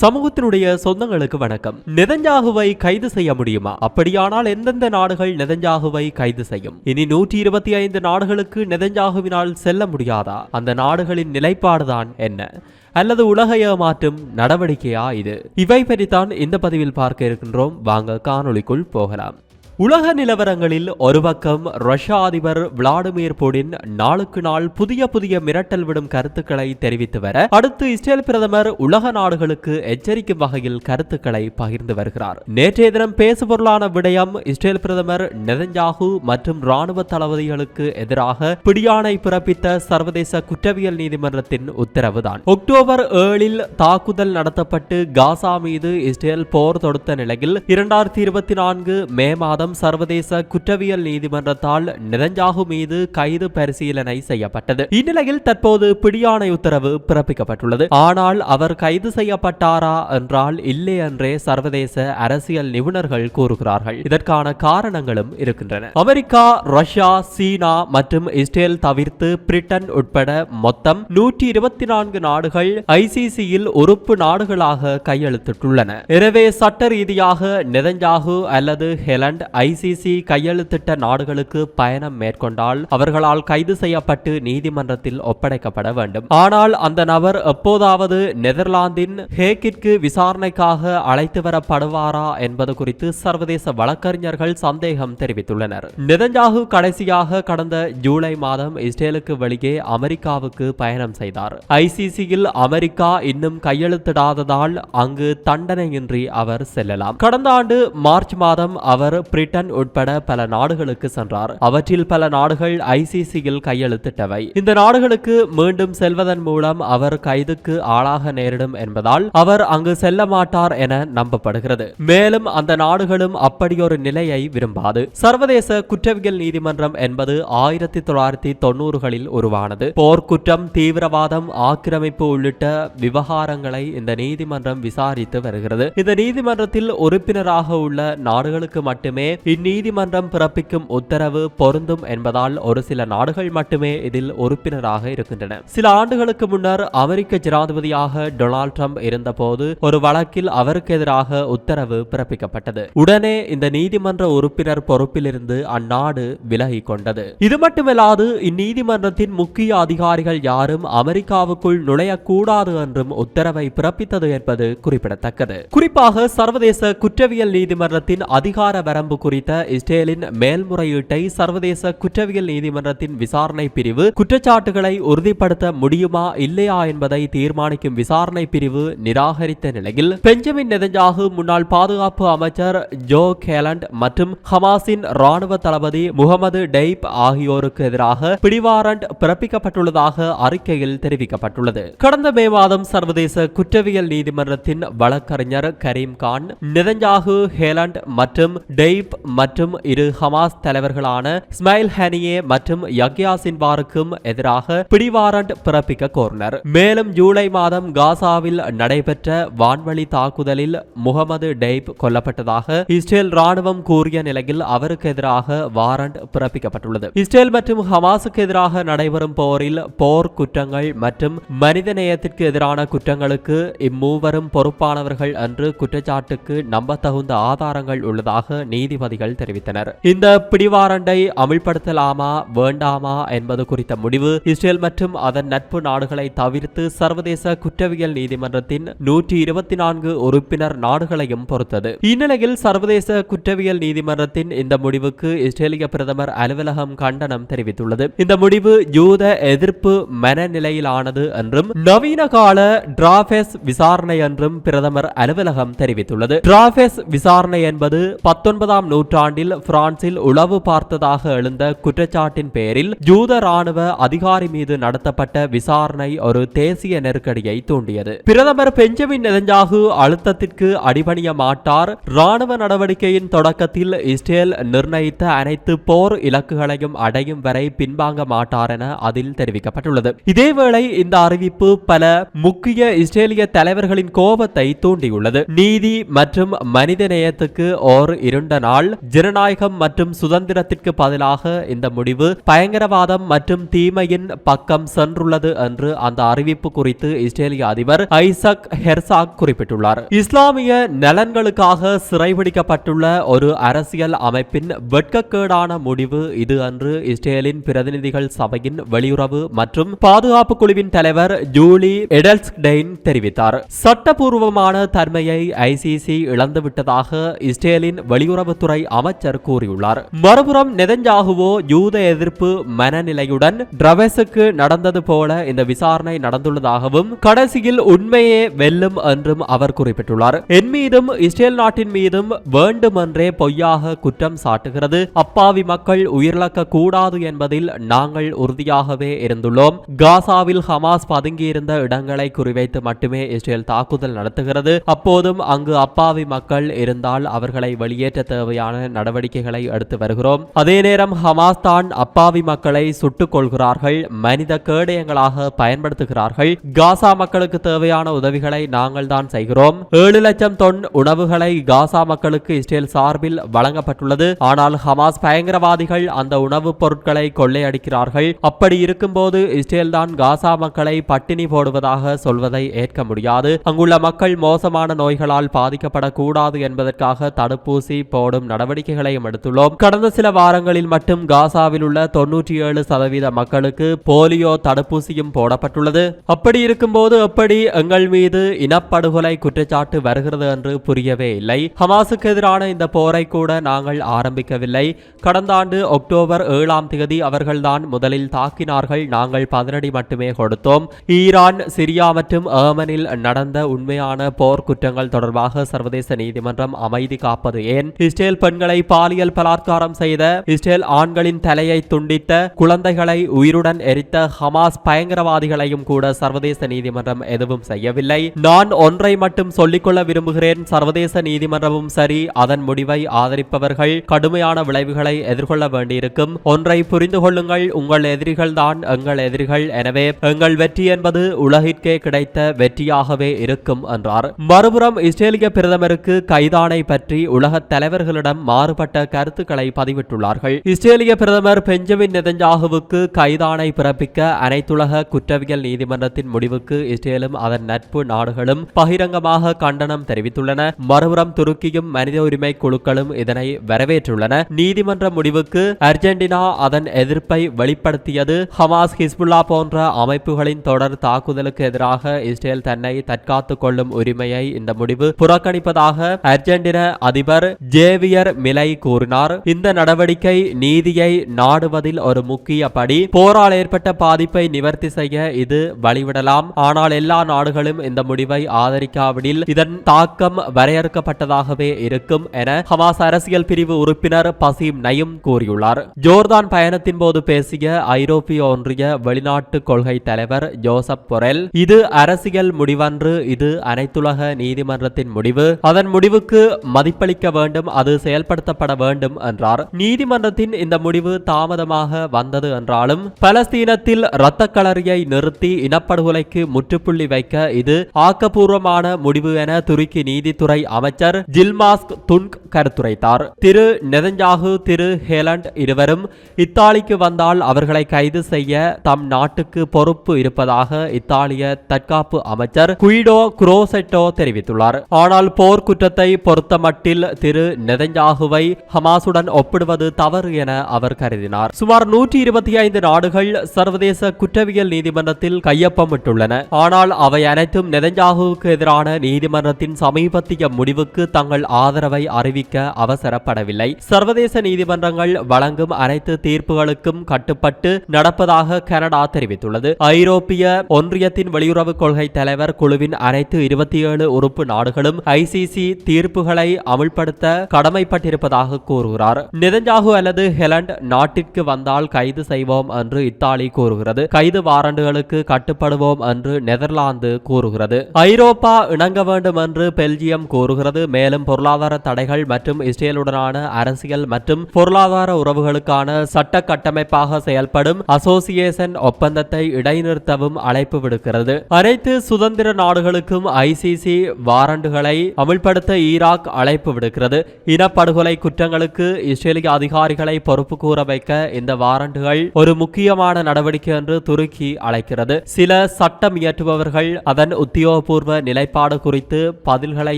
சமூகத்தினுடைய சொந்தங்களுக்கு வணக்கம். நெதஞ்சாகுவை கைது செய்ய முடியுமா? அப்படியானால் எந்தெந்த நாடுகள் நெதஞ்சாகுவை கைது செய்யும்? இனி நூற்றி இருபத்தி ஐந்து நாடுகளுக்கு நெதஞ்சாகுவினால் செல்ல முடியாதா? அந்த நாடுகளின் நிலைப்பாடுதான் என்ன? அல்லது உலக ஏமாற்றும் நடவடிக்கையா இது? இவை பற்றித்தான் இந்த பதிவில் பார்க்க இருக்கின்றோம். வாங்க காணொளிக்குள் போகலாம். உலக நிலவரங்களில் ஒரு பக்கம் ரஷ்ய அதிபர் விளாடிமிர் புடின் நாளுக்கு நாள் புதிய புதிய மிரட்டல் விடும் கருத்துக்களை தெரிவித்து வர அடுத்து இஸ்ரேல் பிரதமர் உலக நாடுகளுக்கு எச்சரிக்கும் வகையில் கருத்துக்களை பகிர்ந்து வருகிறார். நேற்றைய தினம் பேசுபொருளான விடயம் இஸ்ரேல் பிரதமர் நெதன்யாகு மற்றும் ராணுவ தளபதிகளுக்கு எதிராக பிடியாணை பிறப்பித்த சர்வதேச குற்றவியல் நீதிமன்றத்தின் உத்தரவுதான். அக்டோபர் ஏழில் தாக்குதல் நடத்தப்பட்டு காசா மீது இஸ்ரேல் போர் தொடுத்த நிலையில் இரண்டாயிரத்தி இருபத்தி நான்கு மே மாதம் சர்வதேச குற்றவியல் நீதிமன்றத்தால் நிரஞ்சாகு மீது கைது பரிசீலனை செய்யப்பட்டது. இந்நிலையில் தற்போது பிடியாணை உத்தரவு பிறப்பிக்கப்பட்டுள்ளது. ஆனால் அவர் கைது செய்யப்பட்டாரா என்றால் இல்லை என்றே சர்வதேச அரசியல் நிபுணர்கள் கூறுகிறார்கள். இதற்கான காரணங்களும் இருக்கின்றன. அமெரிக்கா ரஷ்யா சீனா மற்றும் இஸ்ரேல் தவிர்த்து பிரிட்டன் உட்பட மொத்தம் நூற்றி இருபத்தி நான்கு நாடுகள் ஐசிசியில் உறுப்பு நாடுகளாக கையெழுத்திட்டுள்ளன. எனவே சட்ட ரீதியாக நெதஞ்சாகு அல்லது ஹெலண்ட் ஐசிசி கையெழுத்திட்ட நாடுகளுக்கு பயணம் மேற்கொண்டால் அவர்களால் கைது செய்யப்பட்டு நீதிமன்றத்தில் ஒப்படைக்கப்பட வேண்டும். ஆனால் அந்த நபர் எப்போதாவது நெதர்லாந்தின் ஹேக்கிற்கு விசாரணைக்காக அழைத்து வரப்படுவாரா என்பது குறித்து சர்வதேச வழக்கறிஞர்கள் சந்தேகம் தெரிவித்துள்ளனர். நெதஞ்சாகு கடைசியாக கடந்த ஜூலை மாதம் இஸ்ரேலுக்கு வெளியே அமெரிக்காவுக்கு பயணம் செய்தார். ஐசிசியில் அமெரிக்கா இன்னும் கையெழுத்திடாததால் அங்கு தண்டனையின்றி அவர் செல்லலாம். கடந்த ஆண்டு மார்ச் மாதம் அவர் பிரிட்டன் உட்பட பல நாடுகளுக்கு சென்றார். அவற்றில் பல நாடுகள் ஐசிசியில் கையெழுத்திட்டவை. இந்த நாடுகளுக்கு மீண்டும் செல்வதன் மூலம் அவர் கைதுக்கு ஆளாக நேரிடும் என்பதால் அவர் அங்கு செல்ல மாட்டார் என நம்பப்படுகிறது. மேலும் அந்த நாடுகளும் அப்படியொரு நிலையை விரும்பாது. சர்வதேச குற்றவியல் நீதிமன்றம் என்பது ஆயிரத்தி தொள்ளாயிரத்தி தொண்ணூறுகளில் உருவானது. போர்க்குற்றம் தீவிரவாதம் ஆக்கிரமிப்பு உள்ளிட்ட விவகாரங்களை இந்த நீதிமன்றம் விசாரித்து வருகிறது. இந்த நீதிமன்றத்தில் உறுப்பினராக உள்ள நாடுகளுக்கு மட்டுமே இந்நீதிமன்றம் பிறப்பிக்கும் உத்தரவு பொருந்தும் என்பதால் ஒரு சில நாடுகள் மட்டுமே இதில் உறுப்பினராக இருக்கின்றன. சில ஆண்டுகளுக்கு முன்னர் அமெரிக்க ஜனாதிபதியாக டொனால்ட் ட்ரம்ப் இருந்தபோது ஒரு வழக்கில் அவருக்கு எதிராக உத்தரவு பிறப்பிக்கப்பட்டது. உடனே இந்த நீதிமன்ற உறுப்பினர் பொறுப்பிலிருந்து அந்நாடு விலகிக் கொண்டது. இது மட்டுமல்லாது இந்நீதிமன்றத்தின் முக்கிய அதிகாரிகள் யாரும் அமெரிக்காவுக்குள் நுழையக்கூடாது என்றும் உத்தரவை பிறப்பித்தது என்பது குறிப்பிடத்தக்கது. குறிப்பாக சர்வதேச குற்றவியல் நீதிமன்றத்தின் அதிகார வரம்பு குறித்த இஸ்ரேலின் மேல்முறையீட்டை சர்வதேச குற்றவியல் நீதிமன்றத்தின் விசாரணை பிரிவு குற்றச்சாட்டுகளை உறுதிப்படுத்த முடியுமா இல்லையா என்பதை தீர்மானிக்கும் விசாரணை பிரிவு நிராகரித்த நிலையில் பெஞ்சமின் நெதஞ்சாகு முன்னாள் பாதுகாப்பு அமைச்சர் ஜோ கேலண்ட் மற்றும் ஹமாஸின் ராணுவ தளபதி முகமது டெய்ப் ஆகியோருக்கு எதிராக பிடிவாரண்ட் பிறப்பிக்கப்பட்டுள்ளதாக அறிக்கையில் தெரிவிக்கப்பட்டுள்ளது. கடந்த மே மாதம் சர்வதேச குற்றவியல் நீதிமன்றத்தின் வழக்கறிஞர் கரீம் கான் நெதஞ்சாகு ஹேலண்ட் மற்றும் டெய்ப் மற்றும் இரு ஹமாஸ் தலைவர்களான ஸ்மைல் ஹனியே மற்றும் யக்யா சின்வாருக்கும் எதிராக பிடிவாரண்ட் பிறப்பிக்க கோர்னர். மேலும் ஜூலை மாதம் காசாவில் நடைபெற்ற வான்வழி தாக்குதலில் முகமது டெய்ப் கொல்லப்பட்டதாக இஸ்ரேல் ராணுவம் கூறிய நிலையில் அவருக்கு எதிராக வாரண்ட் பிறப்பிக்கப்பட்டுள்ளது. இஸ்ரேல் மற்றும் ஹமாஸுக்கு எதிராக நடைபெறும் போரில் போர் குற்றங்கள் மற்றும் மனிதநேயத்திற்கு எதிரான குற்றங்களுக்கு இம்மூவரும் பொறுப்பானவர்கள் என்று குற்றச்சாட்டுக்கு நம்பத்தகுந்த ஆதாரங்கள் உள்ளதாக நீதிபதி நீதிபதிகள் தெரிவித்தனர். இந்த பிடிவாரண்டை அமல்படுத்தலாமா வேண்டாமா என்பது குறித்த முடிவு இஸ்ரேல் மற்றும் அதன் நட்பு நாடுகளை தவிர்த்து சர்வதேச குற்றவியல் நீதிமன்றத்தின் நூற்றி இருபத்தி நான்கு உறுப்பினர் நாடுகளையும் பொறுத்தது. இந்நிலையில் சர்வதேச குற்றவியல் நீதிமன்றத்தின் இந்த முடிவுக்கு இஸ்ரேலிய பிரதமர் அலுவலகம் கண்டனம் தெரிவித்துள்ளது. இந்த முடிவு யூத எதிர்ப்பு மனநிலையிலானது என்றும் நவீன கால டிராபெஸ் விசாரணை என்றும் பிரதமர் அலுவலகம் தெரிவித்துள்ளது. டிராபெஸ் விசாரணை என்பது பத்தொன்பதாம் நூற்றாண்டில் பிரான்சில் உளவு பார்த்ததாக எழுந்த குற்றச்சாட்டின் பேரில் ஜூத ராணுவ அதிகாரி மீது நடத்தப்பட்ட விசாரணை ஒரு தேசிய நெருக்கடியை தூண்டியது. பிரதமர் பெஞ்சமின் நெதஞ்சாகு அழுத்தத்திற்கு அடிபணிய மாட்டார். ராணுவ நடவடிக்கையின் தொடக்கத்தில் இஸ்ரேல் நிர்ணயித்த அனைத்து போர் இலக்குகளையும் அடையும் வரை பின்வாங்க மாட்டார் என அதில் தெரிவிக்கப்பட்டுள்ளது. இதேவேளை இந்த அறிவிப்பு பல முக்கிய இஸ்ரேலிய தலைவர்களின் கோபத்தை தூண்டியுள்ளது. நீதி மற்றும் மனித நேயத்துக்கு ஓர் இருண்ட நாள் ஆனால் ஜனநாயகம் மற்றும் சுதந்திரத்திற்கு பதிலாக இந்த முடிவு பயங்கரவாதம் மற்றும் தீமையின் பக்கம் சென்றுள்ளது என்று அந்த அறிவிப்பு குறித்து இஸ்ரேலிய அதிபர் ஐசக் ஹெர்சாக் குறிப்பிட்டுள்ளார். இஸ்லாமிய நலன்களுக்காக சிறைபிடிக்கப்பட்டுள்ள ஒரு அரசியல் அமைப்பின் வெட்கக்கேடான முடிவு இது அன்று இஸ்ரேலின் பிரதிநிதிகள் சபையின் வெளியுறவு மற்றும் பாதுகாப்பு குழுவின் தலைவர் ஜூலி எடல்ஸ்டெயின் தெரிவித்தார். சட்டபூர்வமான தன்மையை ஐசிசி இழந்துவிட்டதாக இஸ்ரேலின் வெளியுறவுத்துறை அமைச்சர் கூறியுள்ளார். மறுபுறம் நெதஞ்சாகுவோ யூத எதிர்ப்பு மனநிலையுடன் டிரவெஸுக்கு நடந்தது போல இந்த விசாரணை நடந்துள்ளதாகவும் கடைசியில் உண்மையே வெல்லும் என்றும் அவர் குறிப்பிட்டுள்ளார். என் மீதும் இஸ்ரேல் நாட்டின் மீதும் வேண்டுமென்றே பொய்யாக குற்றம் சாட்டுகிறது. அப்பாவி மக்கள் உயிரிழக்க கூடாது என்பதில் நாங்கள் உறுதியாகவே இருந்துள்ளோம். காசாவில் ஹமாஸ் பதுங்கியிருந்த இடங்களை குறிவைத்து மட்டுமே இஸ்ரேல் தாக்குதல் நடத்துகிறது. அப்போதும் அங்கு அப்பாவி மக்கள் இருந்தால் அவர்களை வெளியேற்ற தேவை தேவையான நடவடிக்கைகளை எடுத்து வருகிறோம். அதே நேரம் ஹமாஸ் தான் அப்பாவி மக்களை சுட்டுக் கொள்கிறார்கள் மனித கேடயங்களாக பயன்படுத்துகிறார்கள். காசா மக்களுக்கு தேவையான உதவிகளை நாங்கள் தான் செய்கிறோம். ஏழு லட்சம் தொன் உணவுகளை காசா மக்களுக்கு இஸ்ரேல் சார்பில் வழங்கப்பட்டுள்ளது. ஆனால் ஹமாஸ் பயங்கரவாதிகள் அந்த உணவுப் பொருட்களை கொள்ளையடிக்கிறார்கள். அப்படி இருக்கும்போது இஸ்ரேல் தான் காசா மக்களை பட்டினி போடுவதாக சொல்வதை ஏற்க முடியாது. அங்குள்ள மக்கள் மோசமான நோய்களால் பாதிக்கப்படக்கூடாது என்பதற்காக தடுப்பூசி போடும் நடவடிக்கைகளையும் எடுத்துள்ளோம். கடந்த சில வாரங்களில் மட்டும் காசாவில் உள்ள தொன்னூற்றி ஏழு சதவீத மக்களுக்கு போலியோ தடுப்பூசியும் போடப்பட்டுள்ளது. அப்படி இருக்கும்போது எப்படி எங்கள் மீது இனப்படுகொலை குற்றச்சாட்டு வருகிறது என்று புரியவே இல்லை. ஹமாஸுக்கு எதிரான இந்த போரை கூட நாங்கள் ஆரம்பிக்கவில்லை. கடந்த ஆண்டு அக்டோபர் ஏழாம் தேதி அவர்கள்தான் முதலில் தாக்கினார்கள். நாங்கள் பதினடி மட்டுமே கொடுத்தோம். ஈரான் சிரியா மற்றும் ஏமனில் நடந்த உண்மையான போர் குற்றங்கள் தொடர்பாக சர்வதேச நீதிமன்றம் அமைதி காப்பது ஏன்? இஸ்ரேல் பெண்களை பாலியல் பலாத்காரம் செய்த இஸ்ரேல் ஆண்களின் தலையை துண்டித்த குழந்தைகளை உயிருடன் எரித்த ஹமாஸ் பயங்கரவாதிகளையும் கூட சர்வதேச நீதிமன்றம் எதுவும் செய்யவில்லை. நான் ஒன்றை மட்டும் சொல்லிக்கொள்ள விரும்புகிறேன். சர்வதேச நீதிமன்றமும் சரி அதன் முடிவை ஆதரிப்பவர்கள் கடுமையான விளைவுகளை எதிர்கொள்ள வேண்டியிருக்கும். ஒன்றை புரிந்து கொள்ளுங்கள் உங்கள் எதிரிகள் தான் எங்கள் எதிரிகள். எனவே எங்கள் வெற்றி என்பது உலகிற்கே கிடைத்த வெற்றியாகவே இருக்கும் என்றார். மறுபுறம் இஸ்ரேலிய பிரதமருக்கு கைதானை பற்றி உலக தலைவர்களிடம் மாறுபட்ட கருத்துக்களை பதிவிட்டுள்ளார்கள். இஸ்ரேலிய பிரதமர் பெஞ்சமின் நெதஞ்சாகுவுக்கு கைதானை பிறப்பிக்க அனைத்துலக குற்றவியல் நீதிமன்றத்தின் முடிவுக்கு இஸ்ரேலும் அதன் நட்பு நாடுகளும் பகிரங்கமாக கண்டனம் தெரிவித்துள்ளன. மறுபுறம் துருக்கியும் மனித உரிமை குழுக்களும் இதனை வரவேற்றுள்ளன. நீதிமன்ற முடிவுக்கு அர்ஜென்டினா அதன் எதிர்ப்பை வெளிப்படுத்தியது. ஹமாஸ் ஹிஸ்புல்லா போன்ற அமைப்புகளின் தொடர் தாக்குதலுக்கு எதிராக இஸ்ரேல் தன்னை தற்காத்துக் கொள்ளும் உரிமையை இந்த முடிவு புறக்கணிப்பதாக அர்ஜென்டினா அதிபர் ஜேவியர் மிலை கூறினார். இந்த நடவடிக்கை நீதியை நாடுவதில் ஒரு முக்கிய படி போரால் ஏற்பட்ட பாதிப்பை நிவர்த்தி செய்ய இது வழிவிடலாம். ஆனால் எல்லா நாடுகளும் இந்த முடிவை ஆதரிக்காவிடில் இதன் தாக்கம் வரையறுக்கப்பட்டதாகவே இருக்கும் என ஹமாஸ் அரசியல் பிரிவு உறுப்பினர் பசீம் நயும் கூறியுள்ளார். ஜோர்தான் பயணத்தின் போது பேசிய ஐரோப்பிய ஒன்றிய வெளிநாட்டு கொள்கை தலைவர் ஜோசப் பொரெல் இது அரசியல் முடிவன்று இது அனைத்துலக நீதிமன்றத்தின் முடிவு. அதன் முடிவுக்கு மதிப்பளிக்க வேண்டும் அது செயல்படுத்தப்பட வேண்டும் என்றார். நீதிமன்றத்தின் இந்த முடிவு தாமதமாக வந்தது என்றாலும் பலஸ்தீனத்தில் இரத்த களரியை நிறுத்தி இனப்படுகொலைக்கு முற்றுப்புள்ளி வைக்க இது ஆக்கப்பூர்வமான முடிவு என துருக்கி நீதித்துறை அமைச்சர் ஜில்மாஸ்க் துன்க் கருத்துரைத்தார். திரு நெதஞ்சாகு திரு ஹேலண்ட் இருவரும் இத்தாலிக்கு வந்தால் அவர்களை கைது செய்ய தம் நாட்டுக்கு பொறுப்பு இருப்பதாக இத்தாலிய தற்காப்பு அமைச்சர் குயிடோ குரோசெட்டோ தெரிவித்துள்ளார். ஆனால் போர் குற்றத்தை பொறுத்தமட்டில் திரு நெதஞ்சாகுவை ஹமாசுடன் ஒப்பிடுவது தவறு என அவர் கருதினார். சுமார் நூற்றி இருபத்தி ஐந்து நாடுகள் சர்வதேச குற்றவியல் நீதிமன்றத்தில் கையொப்பமிட்டுள்ளன. ஆனால் அவை அனைத்தும் நெதஞ்சாகுவுக்கு எதிரான நீதிமன்றத்தின் சமீபத்திய முடிவுக்கு தங்கள் ஆதரவை அறிவிக்க அவசரப்படவில்லை. சர்வதேச நீதிமன்றங்கள் வழங்கும் அனைத்து தீர்ப்புகளுக்கும் கட்டுப்பட்டு நடப்பதாக கனடா தெரிவித்துள்ளது. ஐரோப்பிய ஒன்றியத்தின் வெளியுறவு கொள்கை தலைவர் குழுவின் அனைத்து இருபத்தி ஏழு உறுப்பு நாடுகளும் ஐசிசி தீர்ப்புகளை அமுல்படுத்த கடமைப்பட்டிருப்பதாக கூறுகிறார். நெதஞ்சாகு அல்லது ஹெலண்ட் நாட்டிற்கு வந்தால் கைது செய்வோம் என்று இத்தாலி கூறுகிறது. கைது வாரண்டுகளுக்கு கட்டுப்படுவோம் என்று நெதர்லாந்து கூறுகிறது. ஐரோப்பா இணங்க வேண்டும் என்று பெல்ஜியம் கூறுகிறது. மேலும் பொருளாதார தடைகள் மற்றும் இஸ்ரேலுடனான அரசியல் மற்றும் பொருளாதார உறவுகளுக்கான சட்ட கட்டமைப்பாக செயல்படும் அசோசியேஷன் ஒப்பந்தத்தை இடைநிறுத்தவும் அழைப்பு விடுக்கிறது. அனைத்து சுதந்திர நாடுகளுக்கும் ஐசிசி வாரண்டுகளை அமல்படுத்த ஈராக் அழைப்பு விடுக்கிறது. இன இனப்படுகொலை குற்றங்களுக்கு இஸ்ரேலிய அதிகாரிகளை பொறுப்பு கூற வைக்க இந்த வாரண்டுகள் ஒரு முக்கியமான நடவடிக்கை என்று துருக்கி அழைக்கிறது. சில சட்டம் இயற்றுபவர்கள் அதன் உத்தியோகபூர்வ நிலைப்பாடு குறித்து பதில்களை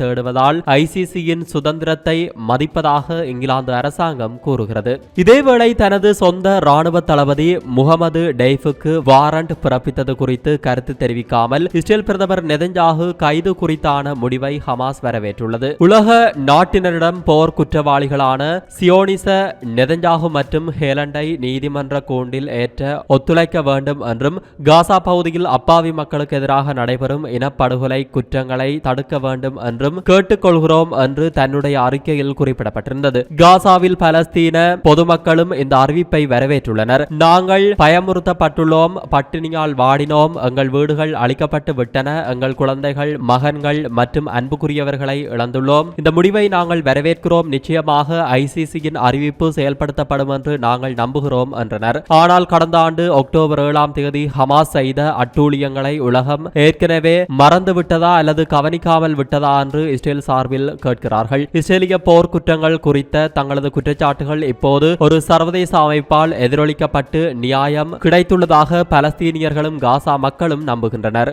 தேடுவதால் ஐசிசியின் சுதந்திரத்தை மதிப்பதாக இங்கிலாந்து அரசாங்கம் கூறுகிறது. இதேவேளை தனது சொந்த ராணுவ தளபதி முகமது டெய்ஃபுக்கு வாரண்ட் பிறப்பித்தது குறித்து கருத்து தெரிவிக்காமல் இஸ்ரேல் பிரதமர் நெதஞ்சாகு கைது குறித்தான முடிவை ஹமாஸ் வரவேற்றுள்ளது. உலக நாட்டினரிடம் போர் குற்றவாளிகளான சியோனிச நெதஞ்சாகு மற்றும் ஹேலண்டை நீதிமன்ற கூண்டில் ஏற்ற ஒத்துழைக்க வேண்டும் என்றும் காசா பகுதியில் அப்பாவி மக்களுக்கு எதிராக நடைபெறும் இனப்படுகொலை குற்றங்களை தடுக்க வேண்டும் என்றும் கேட்டுக்கொள்கிறோம் என்று தன்னுடைய அறிக்கையில் குறிப்பிடப்பட்டிருந்தது காசாவில் பலஸ்தீன பொதுமக்களும் இந்த அறிவிப்பை வரவேற்றுள்ளனர் நாங்கள் பயமுறுத்தப்பட்டுள்ளோம் பட்டினியால் வாடினோம் எங்கள் வீடுகள் அழிக்கப்பட்டு விட்டன எங்கள் குழந்தைகள் மகன்கள் மற்றும் அன்புக்குரியவர்களை இழந்துள்ளோம் இந்த முடிவை நாங்கள் வரவேற்கிறோம் நிச்சயமாக ஐசிசியின் அறிவிப்பு செயல்படுத்தப்படும் என்று நாங்கள் நம்புகிறோம் என்றனர். ஆனால் கடந்த ஆண்டு அக்டோபர் ஏழாம் தேதி ஹமாஸ் செய்த அட்டூழியங்களை உலகம் ஏற்கனவே மறந்து விட்டதா அல்லது கவனிக்காமல் விட்டதா என்று இஸ்ரேல் சார்பில் கேட்கிறார்கள். இஸ்ரேலிய போர் குற்றங்கள் குறித்த தங்களது குற்றச்சாட்டுகள் இப்போது ஒரு சர்வதேச அமைப்பால் எதிரொலிக்கப்பட்டு நியாயம் கிடைத்துள்ளதாக பலஸ்தீனியர்களும் காசா மக்களும் நம்புகின்றனர்.